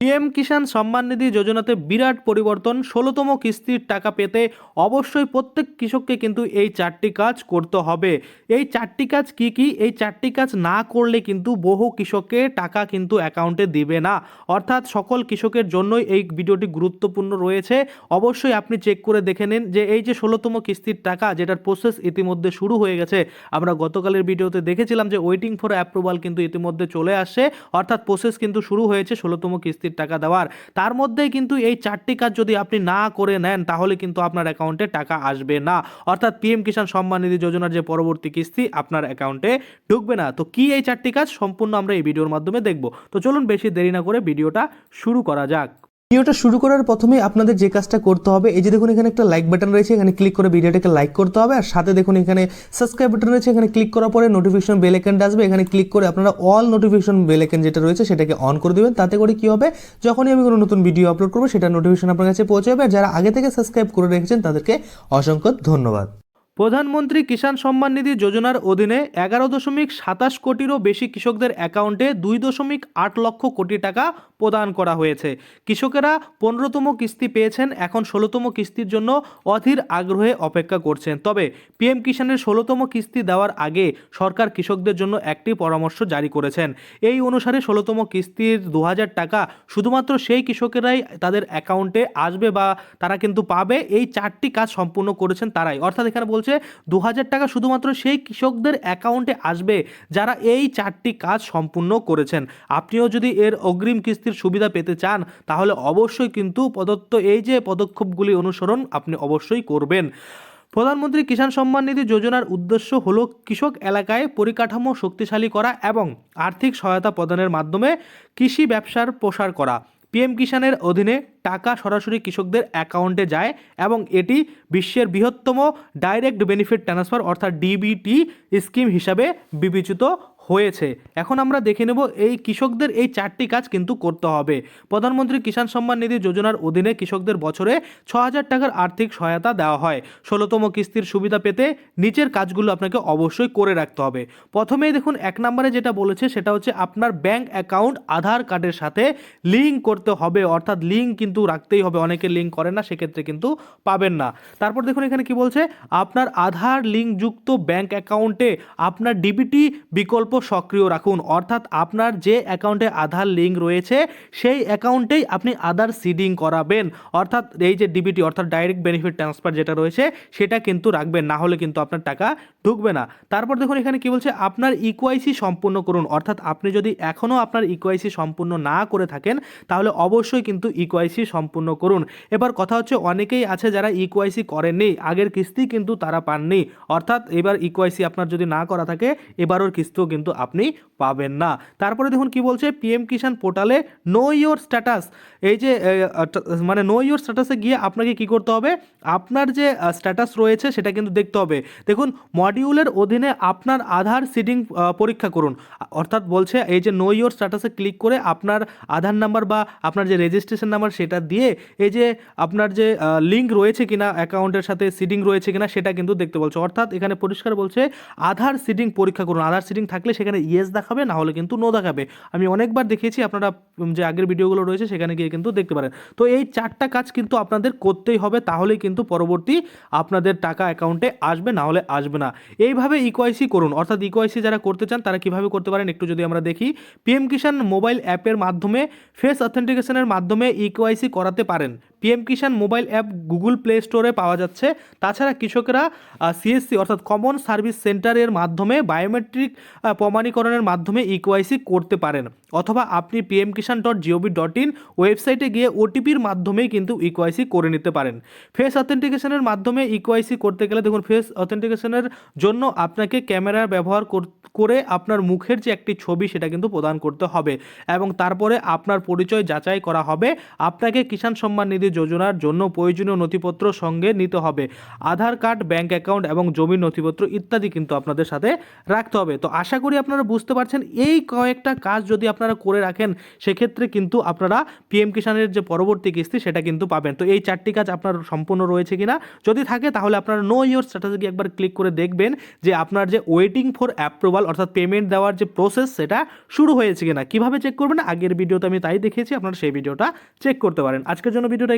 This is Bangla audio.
পিএম কিষাণ সম্মান নিধি যোজনাতে বিরাট পরিবর্তন, ষোলোতম কিস্তির টাকা পেতে অবশ্যই প্রত্যেক কৃষককে কিন্তু এই চারটি কাজ করতে হবে। এই চারটি কাজ কি কি? এই চারটি কাজ না করলে কিন্তু বহু কৃষককে টাকা কিন্তু অ্যাকাউন্টে দিবে না। অর্থাৎ সকল কৃষকের জন্যই এই ভিডিওটি গুরুত্বপূর্ণ রয়েছে। অবশ্যই আপনি চেক করে দেখে নিন যে এই যে ষোলোতম কিস্তির টাকা, যেটার প্রসেস ইতিমধ্যে শুরু হয়ে গেছে, আমরা গতকালের ভিডিওতে দেখেছিলাম যে ওয়েটিং ফর অ্যাপ্রুভাল কিন্তু ইতিমধ্যে চলে আসছে। অর্থাৎ প্রসেস কিন্তু শুরু হয়েছে ষোলোতম কিস্তির টাকা দেওয়ার। তার মধ্যে কিন্তু এই চারটি কাজ যদি আপনি না করে নেন, তাহলে কিন্তু আপনার অ্যাকাউন্টে টাকা আসবে না। অর্থাৎ পিএম কিষাণ সম্মান নিধি যোজনার যে পরবর্তী কিস্তি, আপনার অ্যাকাউন্টে ঢুকবে না। তো কি এই চারটি কাজ? সম্পূর্ণ আমরা এই ভিডিওর মাধ্যমে দেখব। তো চলুন বেশি দেরি না করে ভিডিওটা শুরু করা যাক। ভিডিওটা শুরু করার প্রথমে আপনাদের যে কাজটা করতে হবে, এই যে দেখুন এখানে একটা লাইক বাটন রয়েছে, এখানে ক্লিক করে ভিডিওটাকে লাইক করতে হবে, আর সাথে দেখুন এখানে সাবস্ক্রাইব বাটন রয়েছে, এখানে ক্লিক করার পরে নোটিফিকেশন বেল আইকনটা আসবে, এখানে ক্লিক করে আপনারা অল নোটিফিকেশন বেল আইকন যেটা রয়েছে সেটাকে অন করে দিবেন, তাতে করে কি হবে, যখনই আমি কোনো নতুন ভিডিও আপলোড করব, সেটা নোটিফিকেশন আপনার কাছে পৌঁছে যাবে যারা আগে থেকে সাবস্ক্রাইব করে রেখেছেন তাদেরকে অসংখ্য ধন্যবাদ। প্রধানমন্ত্রী কিষাণ সম্মান নিধি যোজনার অধীনে এগারো দশমিক সাতাশ কোটিরও বেশি কৃষকদের অ্যাকাউন্টে দুই দশমিক আট লক্ষ কোটি টাকা প্রদান করা হয়েছে। কৃষকেরা পনেরোতম কিস্তি পেয়েছেন, এখন ষোলোতম কিস্তির জন্য অধীর আগ্রহে অপেক্ষা করছেন। তবে পিএম কিষাণের ষোলোতম কিস্তি দেওয়ার আগে সরকার কৃষকদের জন্য একটি পরামর্শ জারি করেছেন। এই অনুসারে ষোলোতম কিস্তির দু হাজার টাকা শুধুমাত্র সেই কৃষকেরাই তাদের অ্যাকাউন্টে আসবে বা তারা কিন্তু পাবে। এই চারটি কাজ সম্পূর্ণ করেছেন তারাই। অর্থাৎ এখানে বলছে দু হাজার টাকা শুধুমাত্র সেই কৃষকদের অ্যাকাউন্টে আসবে যারা এই চারটি কাজ সম্পূর্ণ করেছেন। আপনিও যদি এর অগ্রিম কিস্তির সুবিধা পেতে চান, তাহলে অবশ্যই কিন্তু প্রদত্ত এই যে পদক্ষেপগুলি অনুসরণ আপনি অবশ্যই করবেন। প্রধানমন্ত্রী কিষাণ সম্মান নিধি যোজনার উদ্দেশ্য হলো কৃষক এলাকায় পরিকাঠামো শক্তিশালী করা এবং আর্থিক সহায়তা প্রদানের মাধ্যমে কৃষি ব্যবসার প্রসার করা। পিএম কিষাণের অধীনে টাকা সরাসরি কৃষকদের অ্যাকাউন্টে যায় এবং এটি বিশ্বের বৃহত্তম ডাইরেক্ট বেনিফিট ট্রান্সফার অর্থাৎ ডিবিটি স্কিম হিসাবে বিবেচিত হয়েছে। এখন আমরা দেখে নেব এই কৃষকদের এই চারটি কাজ কিন্তু করতে হবে। প্রধানমন্ত্রী কিষাণ সম্মান নিধি যোজনার অধীনে কৃষকদের বছরে ছ হাজার টাকার আর্থিক সহায়তা দেওয়া হয়। ষোলোতম কিস্তির সুবিধা পেতে নিচের কাজগুলো আপনাকে অবশ্যই করে রাখতে হবে। প্রথমেই দেখুন, এক নম্বরে যেটা বলেছে সেটা হচ্ছে আপনার ব্যাংক অ্যাকাউন্ট আধার কার্ডের সাথে লিঙ্ক করতে হবে। অর্থাৎ লিঙ্ক কিন্তু রাখতেই হবে। অনেকে লিঙ্ক করে না, সেক্ষেত্রে কিন্তু পাবেন না। তারপর দেখুন, এখানে কি বলছে? আপনার আধার লিঙ্কযুক্ত ব্যাংক অ্যাকাউন্টে আপনার ডিবিটি বিকল্প সক্রিয় রাখুন। অর্থাৎ আপনার যে অ্যাকাউন্টে আধার লিঙ্ক রয়েছে, সেই অ্যাকাউন্টেই আপনি আধার সিডিং করাবেন। অর্থাৎ এই যে ডিবিটি অর্থাৎ ডাইরেক্ট বেনিফিট ট্রান্সফার যেটা রয়েছে, সেটা কিন্তু রাখবেন। না হলে কিন্তু আপনার টাকা ঢুকবে না। তারপর দেখুন, এখানে কি বলছে? আপনার ইকোয়াইসি সম্পূর্ণ করুন। অর্থাৎ আপনি যদি এখনও আপনার ইকোয়াইসি সম্পূর্ণ না করে থাকেন, তাহলে অবশ্যই কিন্তু ইকোয়াইসি সম্পূর্ণ করুন। এবার কথা হচ্ছে, অনেকেই আছে যারা ইকোয়াইসি করেননি, আগের কিস্তি কিন্তু তারা পাননি। অর্থাৎ এবার ইকোয়াইসি আপনার যদি না করা থাকে, এবারও কিস্তিও কিন্তু আপনি পাবেন না। তারপরে দেখুন কি বলছে? পিএম কিষাণ পোর্টালে নো ইয়োর স্ট্যাটাস এই যে মানে নো ইয়োর স্ট্যাটাসে গিয়ে আপনাকে কি করতে হবে? আপনার যে স্ট্যাটাস রয়েছে সেটা কিন্তু দেখতে হবে। দেখুন মডিউলের অধীনে আপনার আধার সিডিং পরীক্ষা করুন। অর্থাৎ বলছে এই যে নো ইয়োর স্ট্যাটাসে ক্লিক করে আপনার আধার নাম্বার বা আপনার যে রেজিস্ট্রেশন নাম্বার সেটা দিয়ে এই যে আপনার যে লিঙ্ক রয়েছে কিনা অ্যাকাউন্টের সাথে সিডিং রয়েছে কিনা সেটা কিন্তু দেখতে বলছে। অর্থাৎ এখানে পরিষ্কার বলছে, আধার সিডিং পরীক্ষা করুন। আধার সিডিং থাকলে সেখানে ইয়েস দেখাবে না হলে কিন্তু নো দেখাবে। আমি অনেকবার দেখিয়েছি, আপনারা যে আগের ভিডিওগুলো রয়েছে, সেখানে গিয়ে কিন্তু দেখতে পারেন। তো এই চারটা কাজ কিন্তু আপনাদের করতেই হবে, তাহলেই কিন্তু পরবর্তী আপনাদের টাকা অ্যাকাউন্টে আসবে না হলে আসবে না। এইভাবে ইকোয়াইসি করুন। অর্থাৎ ইকোয়াইসি যারা করতে চান, তারা কীভাবে করতে পারেন, একটু যদি আমরা দেখি পিএম কিষান মোবাইল অ্যাপের মাধ্যমে ফেস অথেন্টিকেশনের মাধ্যমে ইকোয়াইসি করাতে পারেন। PM Kisan mobile app Google Play স্টোরে পাওয়া যাচ্ছে। তাছাড়া কৃষকরা সিএসসি অর্থাৎ কমন সার্ভিস সেন্টারের মাধ্যমে বায়োমেট্রিক প্রমাণীকরণের মাধ্যমে ইকোয়াইসি করতে পারেন। অথবা আপনি PM Kisan dot gov dot in ওয়েবসাইটে গিয়ে ওটিপির মাধ্যমেই কিন্তু ইকোয়াইসি করে নিতে পারেন। ফেস অথেন্টিকেশনের মাধ্যমে ইকোয়াইসি করতে গেলে দেখুন ফেস অথেন্টিকেশনের জন্য আপনাকে ক্যামেরার ব্যবহার কর- করে আপনার মুখের যে একটি ছবি সেটা কিন্তু প্রদান করতে হবে। এবং তারপরে আপনার পরিচয় যাচাই করা হবে। আপনাকে কিষাণ সম্মান নিধি যোজনার জন্য প্রয়োজনীয় নথিপত্র সঙ্গে নিতে হবে। আধার কার্ড, ব্যাংক অ্যাকাউন্ট এবং জমির নথিপত্র ইত্যাদি কিন্তু আপনাদের সাথে রাখতে হবে। তো আশা করি আপনারা বুঝতে পারছেন, এই কয়েকটা কাজ যদি আপনারা করে রাখেন, সেক্ষেত্রে কিন্তু আপনারা পিএম কিষানের যে পরবর্তী কিস্তি, সেটা কিন্তু পাবেন। তো এই চারটি কাজ আপনার সম্পূর্ণ রয়েছে কিনা, যদি থাকে তাহলে আপনারা নো ইয়োর স্ট্র্যাটেজি একবার ক্লিক করে দেখবেন যে আপনার যে ওয়েটিং ফর অ্যাপ্রুভাল অর্থাৎ পেমেন্ট দেওয়ার যে প্রসেস সেটা শুরু হয়েছে কিনা। কীভাবে চেক করবেন? আগের ভিডিওতে আমি তাই দেখিয়েছি, আপনারা সেই ভিডিওটা চেক করতে পারেন। আজকের জন্য ভিডিওটা